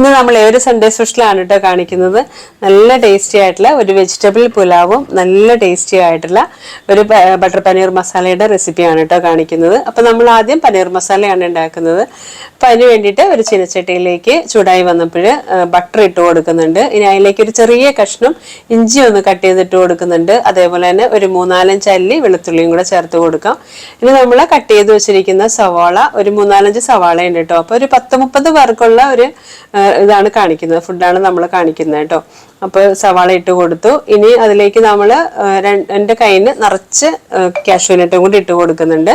ഇന്ന് നമ്മൾ ഏഴ് സൺഡേ സ്പെഷ്യലാണ് കേട്ടോ കാണിക്കുന്നത്. നല്ല ടേസ്റ്റി ആയിട്ടുള്ള ഒരു വെജിറ്റബിൾ പുലാവും നല്ല ടേസ്റ്റി ആയിട്ടുള്ള ഒരു ബട്ടർ പനീർ മസാലയുടെ റെസിപ്പിയാണ് കേട്ടോ കാണിക്കുന്നത്. അപ്പം നമ്മൾ ആദ്യം പനീർ മസാലയാണ് ഉണ്ടാക്കുന്നത്. അപ്പം അതിന് വേണ്ടിയിട്ട് ഒരു ചീനച്ചട്ടിയിലേക്ക് ചൂടായി വന്നപ്പോൾ ബട്ടർ ഇട്ട് കൊടുക്കുന്നുണ്ട്. ഇനി അതിലേക്ക് ഒരു ചെറിയ കഷ്ണം ഇഞ്ചി ഒന്ന് കട്ട് ചെയ്തിട്ട് കൊടുക്കുന്നുണ്ട്. അതേപോലെ തന്നെ ഒരു മൂന്നാലഞ്ച് അല്ലി വെളുത്തുള്ളിയും കൂടെ ചേർത്ത് കൊടുക്കാം. ഇനി നമ്മൾ കട്ട് ചെയ്ത് വെച്ചിരിക്കുന്ന സവാള ഒരു മൂന്നാലഞ്ച് സവാള ഉണ്ട് കേട്ടോ അപ്പോൾ ഒരു പത്ത് മുപ്പത് പേർക്കുള്ള ഒരു ഇതാണ് കാണിക്കുന്നത്. ഫുഡാണ് നമ്മൾ കാണിക്കുന്നത് കേട്ടോ. അപ്പോൾ സവാള ഇട്ട് കൊടുത്തു. ഇനി അതിലേക്ക് നമ്മൾ രണ്ട് കയ്യിൽ നിറച്ച് കാഷ്യൂനട്ടും കൂടി ഇട്ട് കൊടുക്കുന്നുണ്ട്.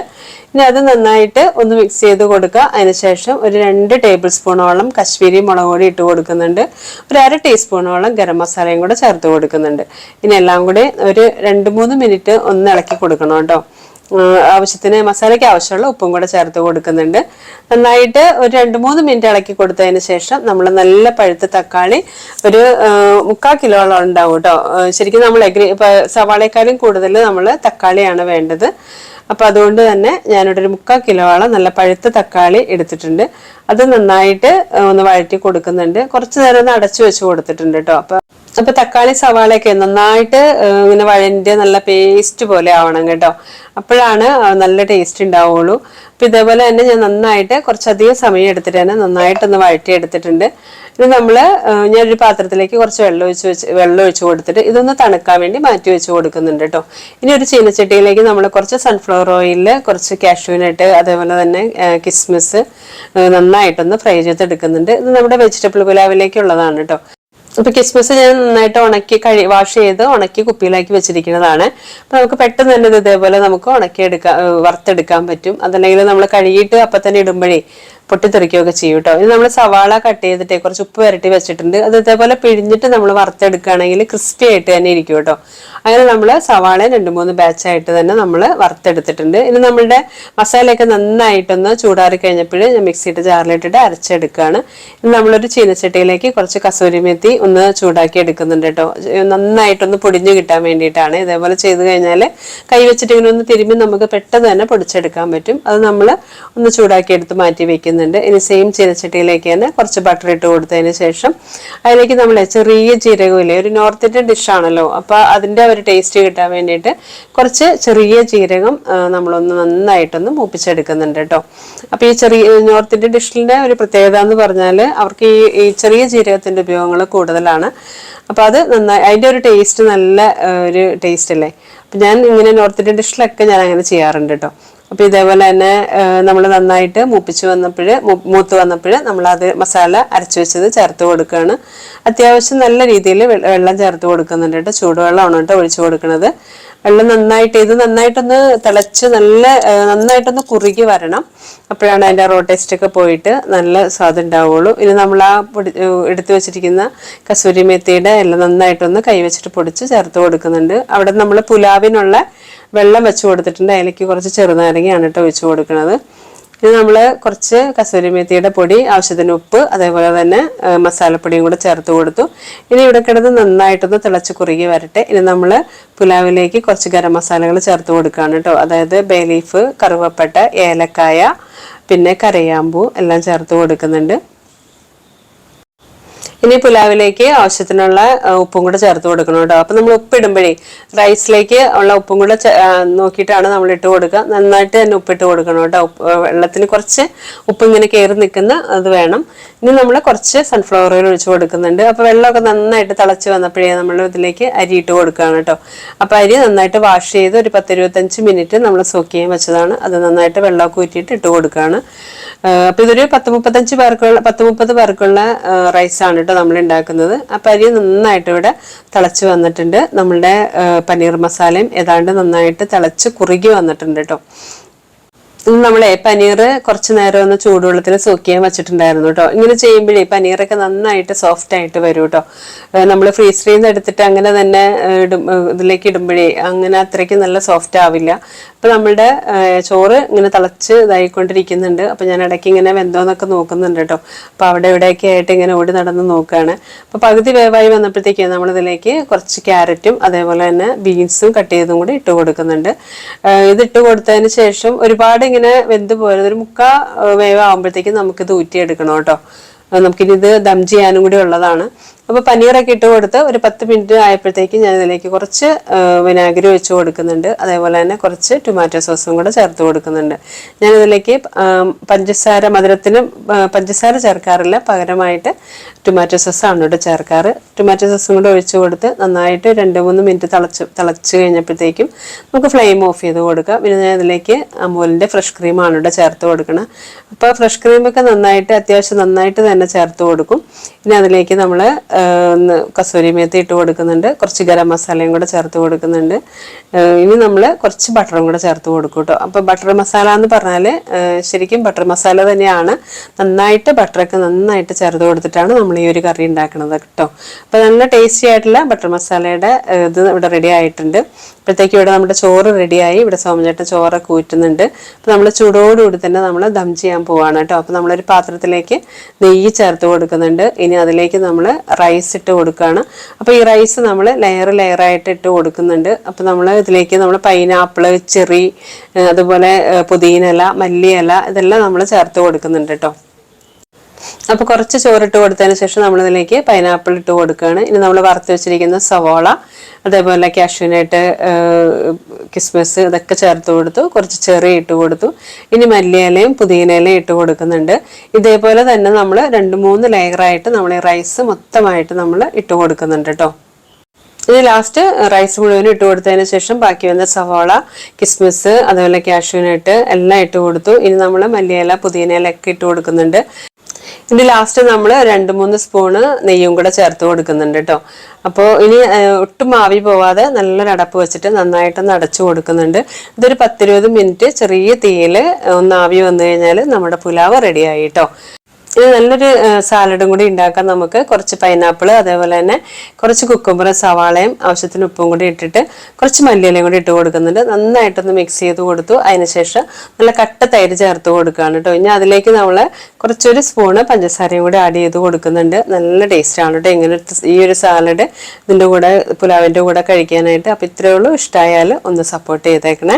ഇനി അത് നന്നായിട്ട് ഒന്ന് മിക്സ് ചെയ്ത് കൊടുക്കുക. അതിനുശേഷം ഒരു രണ്ട് ടേബിൾ സ്പൂണോളം കശ്മീരി മുളക് പൊടി ഇട്ട് കൊടുക്കുന്നുണ്ട്. ഒരു അര ടീസ്പൂണോളം ഗരം മസാലയും കൂടെ ചേർത്ത് കൊടുക്കുന്നുണ്ട്. ഇനി എല്ലാം കൂടി ഒരു രണ്ട് മൂന്ന് മിനിറ്റ് ഒന്ന് ഇളക്കി കൊടുക്കണം കേട്ടോ. ആവശ്യത്തിന് മസാലയ്ക്ക് ആവശ്യമുള്ള ഉപ്പും കൂടെ ചേർത്ത് കൊടുക്കുന്നുണ്ട്. നന്നായിട്ട് ഒരു രണ്ട് മൂന്ന് മിനിറ്റ് ഇളക്കി കൊടുത്തതിന് ശേഷം നമ്മൾ നല്ല പഴുത്ത തക്കാളി ഒരു മുക്കാൽ കിലോളം ഉണ്ടാവും കേട്ടോ. ശരിക്കും നമ്മൾ എഗ്രി സവാളയെക്കാളും കൂടുതൽ നമ്മൾ തക്കാളിയാണ് വേണ്ടത്. അപ്പൊ അതുകൊണ്ട് തന്നെ ഞാനിവിടെ ഒരു മുക്കാൽ കിലോയോളം നല്ല പഴുത്ത തക്കാളി എടുത്തിട്ടുണ്ട്. അത് നന്നായിട്ട് ഒന്ന് വഴറ്റി കൊടുക്കുന്നുണ്ട്. കുറച്ച് നേരം ഒന്ന് അടച്ചു വെച്ച് കൊടുത്തിട്ടുണ്ട് കേട്ടോ അപ്പോൾ അപ്പൊ തക്കാളി സവാളയൊക്കെ നന്നായിട്ട് ഇങ്ങനെ വഴന്റെ നല്ല പേസ്റ്റ് പോലെ ആവണം കേട്ടോ. അപ്പോഴാണ് നല്ല ടേസ്റ്റ് ഉണ്ടാവുള്ളൂ. അപ്പൊ ഇതേപോലെ തന്നെ ഞാൻ നന്നായിട്ട് കുറച്ചധികം സമയം എടുത്തിട്ട് തന്നെ നന്നായിട്ടൊന്ന് വഴറ്റി എടുത്തിട്ടുണ്ട് ഇത് നമ്മൾ ഞാനൊരു പാത്രത്തിലേക്ക് കുറച്ച് വെള്ളം ഒഴിച്ച് വെച്ച് വെള്ളം ഒഴിച്ച് കൊടുത്തിട്ട് ഇതൊന്ന് തണുക്കാൻ വേണ്ടി മാറ്റി വെച്ച് കൊടുക്കുന്നുണ്ട് കേട്ടോ. ഇനി ഒരു ചീനച്ചട്ടിയിലേക്ക് നമ്മൾ കുറച്ച് സൺഫ്ലവർ ഓയിലിൽ കുറച്ച് കാഷ്യൂനട്ട് അതേപോലെ തന്നെ കിസ്മിസ് നന്നായിട്ടൊന്ന് ഫ്രൈ ചെയ്തെടുക്കുന്നുണ്ട്. ഇത് നമ്മുടെ വെജിറ്റബിൾ പുലാവിലേക്കുള്ളതാണ് കേട്ടോ. അപ്പൊ കിസ്മിസ് ഞാൻ നന്നായിട്ട് ഉണക്കി കഴി വാഷ് ചെയ്ത് ഉണക്കി കുപ്പിയിലാക്കി വെച്ചിരിക്കുന്നതാണ്. അപ്പൊ നമുക്ക് പെട്ടെന്ന് തന്നെ ഇത് ഇതേപോലെ നമുക്ക് ഉണക്കി എടുക്കാൻ വറുത്തെടുക്കാൻ പറ്റും. അതല്ലെങ്കിൽ നമ്മൾ കഴുകിയിട്ട് അപ്പൊ തന്നെ ഇടുമ്പോഴേ പൊട്ടിത്തെറിക്കുകയൊക്കെ ചെയ്യും കേട്ടോ ഇത് നമ്മൾ സവാള കട്ട് ചെയ്തിട്ട് കുറച്ച് ഉപ്പ് വരട്ടി വെച്ചിട്ടുണ്ട്. അത് ഇതേപോലെ പിഴിഞ്ഞിട്ട് നമ്മൾ വറുത്തെടുക്കുകയാണെങ്കിൽ ക്രിസ്പി ആയിട്ട് തന്നെ ഇരിക്കും കേട്ടോ അങ്ങനെ നമ്മൾ സവാള രണ്ട് മൂന്ന് ബാച്ചായിട്ട് തന്നെ നമ്മൾ വറുത്തെടുത്തിട്ടുണ്ട്. ഇനി നമ്മളുടെ മസാലയൊക്കെ നന്നായിട്ടൊന്ന് ചൂടാറി കഴിഞ്ഞപ്പോൾ ഞാൻ മിക്സിയുടെ ജാറിലിട്ടിട്ട് അരച്ചെടുക്കുകയാണ്. ഇനി നമ്മളൊരു ചീനച്ചട്ടിയിലേക്ക് കുറച്ച് കസൂരി മെത്തി ഒന്ന് ചൂടാക്കി എടുക്കുന്നുണ്ട് കേട്ടോ നന്നായിട്ടൊന്ന് പൊടിഞ്ഞു കിട്ടാൻ വേണ്ടിയിട്ടാണ്. ഇതേപോലെ ചെയ്ത് കഴിഞ്ഞാൽ കൈ വെച്ചിട്ട് ഇങ്ങനെ ഒന്ന് തിരുമ്പി നമുക്ക് പെട്ടെന്ന് തന്നെ പൊടിച്ചെടുക്കാൻ പറ്റും. അത് നമ്മൾ ഒന്ന് ചൂടാക്കി എടുത്ത് മാറ്റി വെക്കുന്നുണ്ട് ഇനി സെയിം ചീനച്ചട്ടിയിലേക്ക് തന്നെ കുറച്ച് ബട്ടർ ഇട്ട് കൊടുത്തതിന് ശേഷം അതിലേക്ക് നമ്മൾ ചെറിയ ജീരകമില്ലേ ഒരു നോർത്ത് ഇന്ത്യൻ ഡിഷാണല്ലോ അപ്പോൾ അതിന്റെ ഒരു ടേസ്റ്റ് കിട്ടാൻ വേണ്ടിയിട്ട് കുറച്ച് ചെറിയ ജീരകം നമ്മളൊന്ന് നന്നായിട്ടൊന്ന് മൂപ്പിച്ചെടുക്കുന്നുണ്ട് കേട്ടോ അപ്പോൾ ഈ ചെറിയ നോർത്ത് ഇന്ത്യൻ ഡിഷിന്റെ ഒരു പ്രത്യേകത എന്ന് പറഞ്ഞാൽ അവർക്ക് ഈ ഈ ചെറിയ ജീരകത്തിന്റെ ഉപയോഗങ്ങൾ കൂടുതലാണ്. അപ്പോൾ അത് നന്നായി അതിന്റെ ഒരു ടേസ്റ്റ് നല്ല ഒരു ടേസ്റ്റ് അല്ലേ? അപ്പം ഞാൻ ഇങ്ങനെ നോർത്ത് ഇന്ത്യൻ ഡിഷിലൊക്കെ ഞാൻ അങ്ങനെ ചെയ്യാറുണ്ട് കേട്ടോ അപ്പോൾ ഇതേപോലെ തന്നെ നമ്മൾ നന്നായിട്ട് മൂപ്പിച്ച് വന്നപ്പോൾ മൂത്ത് വന്നപ്പോൾ നമ്മൾ അത് മസാല അരച്ചു വെച്ചത് ചേർത്ത് കൊടുക്കുകയാണ് അത്യാവശ്യം നല്ല രീതിയിൽ വെള്ളം ചേർത്ത് കൊടുക്കുന്നുണ്ട് കേട്ടോ. ചൂടുവെള്ളമാണ് കേട്ടോ ഒഴിച്ചു കൊടുക്കുന്നത് വെള്ളം നന്നായിട്ട് ഇത് നന്നായിട്ടൊന്ന് തിളച്ച് നല്ല നന്നായിട്ടൊന്ന് കുറുകി വരണം. അപ്പോഴാണ് അതിന്റെ റോ ടേസ്റ്റ് ഒക്കെ പോയിട്ട് നല്ല സ്വാദ് ഉണ്ടാവുള്ളൂ. ഇനി നമ്മൾ ആ പൊടി എടുത്തു വെച്ചിരിക്കുന്ന കസൂരി മെത്തിയുടെ എല്ലാം നന്നായിട്ടൊന്ന് കൈവച്ചിട്ട് പൊടിച്ച് ചേർത്ത് കൊടുക്കുന്നുണ്ട്. അവിടെ നമ്മൾ പുലാവിനുള്ള വെള്ളം വെച്ച് കൊടുത്തിട്ടുണ്ട്. അതിലേക്ക് കുറച്ച് ചെറുനാരങ്ങയാണ് കേട്ടോ ഒഴിച്ച് കൊടുക്കുന്നത്. ഇത് നമ്മൾ കുറച്ച് കസൂരി മേത്തിയുടെ പൊടി ആവശ്യത്തിന് ഉപ്പ് അതേപോലെ തന്നെ മസാലപ്പൊടിയും കൂടെ ചേർത്ത് കൊടുത്തു. ഇനി ഇവിടെ കിടന്ന് നന്നായിട്ടൊന്ന് തിളച്ച് കുറുകി വരട്ടെ. ഇനി നമ്മൾ പുലാവിലേക്ക് കുറച്ച് ഗരം മസാലകൾ ചേർത്ത് കൊടുക്കുകയാണ് കേട്ടോ. അതായത് ബേലീഫ് കറുവപ്പട്ട ഏലക്കായ പിന്നെ കരയാമ്പൂ എല്ലാം ചേർത്ത് കൊടുക്കുന്നുണ്ട്. ഇനി പുലാവിലേക്ക് ആവശ്യത്തിനുള്ള ഉപ്പും കൂടെ ചേർത്ത് കൊടുക്കണം കേട്ടോ. അപ്പൊ നമ്മൾ ഉപ്പ് ഇടുമ്പോഴേ റൈസിലേക്ക് ഉള്ള ഉപ്പും കൂടെ നോക്കിയിട്ടാണ് നമ്മൾ ഇട്ട് കൊടുക്കുക. നന്നായിട്ട് തന്നെ ഉപ്പിട്ട് കൊടുക്കണം കേട്ടോ. വെള്ളത്തിന് കുറച്ച് ഉപ്പ് ഇങ്ങനെ കയറി നിൽക്കുന്ന അത് വേണം. ഇനി നമ്മൾ കുറച്ച് സൺഫ്ലവർ ഓയിൽ ഒഴിച്ച് കൊടുക്കുന്നുണ്ട്. അപ്പൊ വെള്ളമൊക്കെ നന്നായിട്ട് തിളച്ച് വന്നപ്പോഴേ നമ്മൾ ഇതിലേക്ക് അരി ഇട്ട് കൊടുക്കുകയാണ് കേട്ടോ. അപ്പൊ അരി നന്നായിട്ട് വാഷ് ചെയ്ത് ഒരു പത്ത് ഇരുപത്തഞ്ച് മിനിറ്റ് നമ്മൾ സോക്ക് ചെയ്യാൻ വെച്ചതാണ്. അത് നന്നായിട്ട് വെള്ളമൊക്കെ ഊറ്റിയിട്ട് ഇട്ട് കൊടുക്കുകയാണ്. അപ്പോൾ അപ്പൊ ഇതൊരു പത്ത് മുപ്പത്തഞ്ച് പേർക്കുള്ള പത്ത് മുപ്പത് പേർക്കുള്ള റൈസാണ് കേട്ടോ. നമ്മൾ ഉണ്ടാക്കുന്നത് ആ അരി നന്നായിട്ട് ഇവിടെ തിളച്ച് വന്നിട്ടുണ്ട്. നമ്മളുടെ പനീർ മസാലയും ഏതാണ്ട് നന്നായിട്ട് തിളച്ച് കുറുകി വന്നിട്ടുണ്ട് കേട്ടോ നമ്മളെ പനീർ കുറച്ച് നേരം ഒന്ന് ചൂടുവെള്ളത്തിൽ സോക്ക് ചെയ്യാൻ വെച്ചിട്ടുണ്ടായിരുന്നു കേട്ടോ. ഇങ്ങനെ ചെയ്യുമ്പോഴേ പനീറൊക്കെ നന്നായിട്ട് സോഫ്റ്റ് ആയിട്ട് വരും കേട്ടോ. നമ്മൾ ഫ്രീസറിൽ നിന്ന് എടുത്തിട്ട് അങ്ങനെ തന്നെ ഇതിലേക്ക് ഇടുമ്പോഴേ അങ്ങനെ അത്രയ്ക്ക് നല്ല സോഫ്റ്റ് ആവില്ല. അപ്പൊ നമ്മളുടെ ചോറ് ഇങ്ങനെ തിളച്ച് ഇതായിക്കൊണ്ടിരിക്കുന്നുണ്ട്. അപ്പൊ ഞാൻ ഇടയ്ക്ക് ഇങ്ങനെ വെന്തോന്നൊക്കെ നോക്കുന്നുണ്ട് കേട്ടോ. അപ്പോൾ അവിടെ ഇവിടെയൊക്കെ ആയിട്ട് ഇങ്ങനെ ഓടി നടന്ന് നോക്കുകയാണ് അപ്പോൾ പകുതി വേവായി വന്നപ്പോഴത്തേക്ക് നമ്മളിതിലേക്ക് കുറച്ച് ക്യാരറ്റും അതേപോലെ തന്നെ ബീൻസും കട്ട് ചെയ്തും കൂടി ഇട്ട് കൊടുക്കുന്നുണ്ട്. ഇത് ഇട്ട് കൊടുത്തതിന് ശേഷം ഒരുപാട് ഇങ്ങനെ വെന്ത് പോയത് ഒരു മുക്കാ വേവാകുമ്പോഴത്തേക്കും നമുക്കിത് ഊറ്റിയെടുക്കണം കേട്ടോ. നമുക്കിനി ഇത് ദം ചെയ്യാനും കൂടി ഉള്ളതാണ്. അപ്പോൾ പനീറൊക്കെ ഇട്ട് കൊടുത്ത് ഒരു പത്ത് മിനിറ്റ് ആയപ്പോഴത്തേക്ക് ഞാൻ ഇതിലേക്ക് കുറച്ച് വിനാഗിരി ഒഴിച്ച് കൊടുക്കുന്നുണ്ട്. അതേപോലെ തന്നെ കുറച്ച് ടൊമാറ്റോ സോസും കൂടെ ചേർത്ത് കൊടുക്കുന്നുണ്ട്. ഞാൻ ഇതിലേക്ക് പഞ്ചസാര മധുരത്തിന് പഞ്ചസാര ചേർക്കാറില്ല. പകരമായിട്ട് ടൊമാറ്റോ സോസാണ് ഇവിടെ ചേർക്കാറ്. ടൊമാറ്റോ സോസും കൂടെ ഒഴിച്ച് കൊടുത്ത് നന്നായിട്ട് രണ്ട് മൂന്ന് മിനിറ്റ് തിളച്ച് തിളച്ച് കഴിഞ്ഞപ്പോഴത്തേക്കും നമുക്ക് ഫ്ലെയിം ഓഫ് ചെയ്ത് കൊടുക്കാം. പിന്നെ ഞാൻ ഇതിലേക്ക് അമൂലിന്റെ ഫ്രഷ് ക്രീമാണ് ഇവിടെ ചേർത്ത് കൊടുക്കണം. അപ്പോൾ ഫ്രഷ് ക്രീമൊക്കെ നന്നായിട്ട് അത്യാവശ്യം നന്നായിട്ട് തന്നെ ചേർത്ത് കൊടുക്കും. പിന്നെ അതിലേക്ക് നമ്മൾ കസൂരി മേത്തി ഇട്ട് കൊടുക്കുന്നുണ്ട്. കുറച്ച് ഗരം മസാലയും കൂടെ ചേർത്ത് കൊടുക്കുന്നുണ്ട്. ഇനി നമ്മൾ കുറച്ച് ബട്ടറും കൂടെ ചേർത്ത് കൊടുക്കും കേട്ടോ. അപ്പോൾ ബട്ടർ മസാല എന്ന് പറഞ്ഞാൽ ശരിക്കും ബട്ടർ മസാല തന്നെയാണ്. നന്നായിട്ട് ബട്ടറൊക്കെ നന്നായിട്ട് ചേർത്ത് കൊടുത്തിട്ടാണ് നമ്മൾ ഈ ഒരു കറി ഉണ്ടാക്കുന്നത് കേട്ടോ. അപ്പോൾ നല്ല ടേസ്റ്റി ആയിട്ടുള്ള ബട്ടർ മസാലയുടെ ഇത് ഇവിടെ റെഡി ആയിട്ടുണ്ട്. ഇപ്പോഴത്തേക്കും ഇവിടെ നമ്മുടെ ചോറ് റെഡിയായി ഇവിടെ സോമചേട്ടൻ ചോറൊക്കെ ഊറ്റുന്നുണ്ട്. അപ്പോൾ നമ്മൾ ചൂടോടുകൂടി തന്നെ നമ്മൾ ദം ചെയ്യാൻ പോവാണ് കേട്ടോ. അപ്പോൾ നമ്മളൊരു പാത്രത്തിലേക്ക് നെയ്യ് ചേർത്ത് കൊടുക്കുന്നുണ്ട്. ഇനി അതിലേക്ക് നമ്മൾ റൈസ് ഇട്ട് കൊടുക്കുകയാണ് അപ്പോൾ ഈ റൈസ് നമ്മൾ ലെയർ ലെയറായിട്ട് ഇട്ട് കൊടുക്കുന്നുണ്ട്. അപ്പോൾ നമ്മൾ ഇതിലേക്ക് നമ്മൾ പൈനാപ്പിൾ ചെറി അതുപോലെ പുതിനയില മല്ലിയില ഇതെല്ലാം നമ്മൾ ചേർത്ത് കൊടുക്കുന്നുണ്ട് കേട്ടോ അപ്പോൾ കുറച്ച് ചോറിട്ട് കൊടുത്തതിന് ശേഷം നമ്മൾ നമ്മളിതിലേക്ക് പൈനാപ്പിൾ ഇട്ട് കൊടുക്കുകയാണ്. ഇനി നമ്മൾ വറുത്ത് വെച്ചിരിക്കുന്ന സവോള അതേപോലെ കാഷ്യൂനട്ട് കിസ്മസ് ഇതൊക്കെ ചേർത്ത് കൊടുത്തു. കുറച്ച് ചെറിയ ഇട്ട് കൊടുത്തു. ഇനി മല്ലിയിലയും പുതിനയിലയും ഇട്ട് കൊടുക്കുന്നുണ്ട്. ഇതേപോലെ തന്നെ നമ്മൾ രണ്ട് മൂന്ന് ലെയറായിട്ട് നമ്മൾ ഈ റൈസ് മൊത്തമായിട്ട് നമ്മൾ ഇട്ട് കൊടുക്കുന്നുണ്ട് കേട്ടോ ഇനി ലാസ്റ്റ് റൈസ് മുഴുവനും ഇട്ട് കൊടുത്തതിന് ശേഷം ബാക്കി വന്ന സവോള കിസ്മിസ് അതുപോലെ കാഷ്യൂനട്ട് എല്ലാം ഇട്ട് കൊടുത്തു. ഇനി നമ്മൾ മല്ലിയില പുതിയനയിലൊക്കെ ഇട്ട് കൊടുക്കുന്നുണ്ട്. ഇനി ലാസ്റ്റ് നമ്മൾ രണ്ട് മൂന്ന് സ്പൂണ് നെയ്യും കൂടെ ചേർത്ത് കൊടുക്കുന്നുണ്ട് കേട്ടോ അപ്പോൾ ഇനി ഒട്ടും ആവി പോവാതെ നല്ലൊരു അടപ്പ് വെച്ചിട്ട് നന്നായിട്ടൊന്ന് അടച്ചു കൊടുക്കുന്നുണ്ട്. ഇതൊരു പത്തിരുപത് മിനിറ്റ് ചെറിയ തീയിൽ ഒന്ന് ആവി വന്നു കഴിഞ്ഞാൽ നമ്മുടെ പുലാവ് റെഡിയായി കേട്ടോ ഇത് നല്ലൊരു സാലഡും കൂടി ഉണ്ടാക്കാൻ നമുക്ക്. കുറച്ച് പൈനാപ്പിൾ അതേപോലെ തന്നെ കുറച്ച് കുക്കുമ്പറും സവാളയും ആവശ്യത്തിന് ഉപ്പും കൂടി ഇട്ടിട്ട് കുറച്ച് മല്ലിയിലയും കൂടി ഇട്ട് കൊടുക്കുന്നുണ്ട്. നന്നായിട്ടൊന്ന് മിക്സ് ചെയ്ത് കൊടുത്തു. അതിനുശേഷം നല്ല കട്ട തൈര് ചേർത്ത് കൊടുക്കുകയാണ് കേട്ടോ. ഇനി അതിലേക്ക് നമ്മൾ കുറച്ചൊരു സ്പൂണ് പഞ്ചസാരയും കൂടി ആഡ് ചെയ്ത് കൊടുക്കുന്നുണ്ട്. നല്ല ടേസ്റ്റാണ് കേട്ടോ. ഇങ്ങനെ ഈ ഒരു സാലഡ് ഇതിന്റെ കൂടെ പുലാവിന്റെ കൂടെ കഴിക്കാനായിട്ട്. അപ്പോൾ ഇത്രയേ ഉള്ളൂ. ഇഷ്ടമായാൽ ഒന്ന് സപ്പോർട്ട് ചെയ്തേക്കണേ.